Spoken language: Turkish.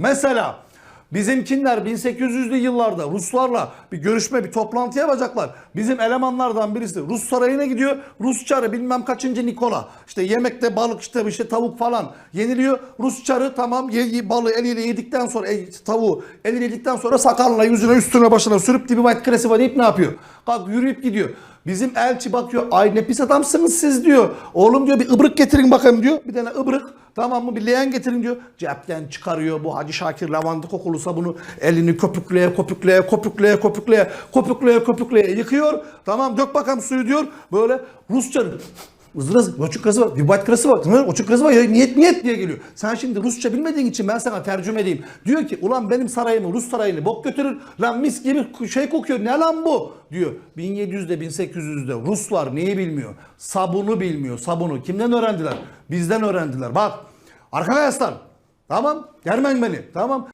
Mesela bizimkinler 1800'lü yıllarda Ruslarla bir görüşme, bir toplantı yapacaklar. Bizim elemanlardan birisi Rus sarayına gidiyor. Rus çarı bilmem kaçıncı Nikola. İşte yemekte balık işte işte tavuk falan yeniliyor. Rus çarı tamam ye, balığı eliyle yedikten sonra e, tavuğu eliyle yedikten sonra sakalına yüzüne üstüne başına sürüp dibi white kresiva deyip ne yapıyor? Kalk yürüyüp gidiyor. Bizim elçi bakıyor ay ne pis adamsınız siz diyor. Oğlum diyor bir ıbrık getirin bakayım diyor. Bir tane ıbrık tamam mı bir leğen getirin diyor. Cepten çıkarıyor bu Hacı Şakir lavanta kokulu sabunu elini köpükleye köpükleye köpükleye köpükleye köpükleye köpükleye yıkıyor. Tamam dök bakalım suyu diyor. Böyle Rusça Izdırası, Oçuk krası var, Vibat krası var, Oçuk krası var, niyet niyet diye geliyor. Sen şimdi Rusça bilmediğin için ben sana tercüme edeyim. Diyor ki ulan benim sarayımı, Rus sarayını bok götürür. Lan mis gibi şey kokuyor, ne lan bu? Diyor. 1700'de 1800'de Ruslar neyi bilmiyor? Sabunu bilmiyor, sabunu. Kimden öğrendiler? Bizden öğrendiler. Bak arkadaşlar tamam, germeyin beni tamam.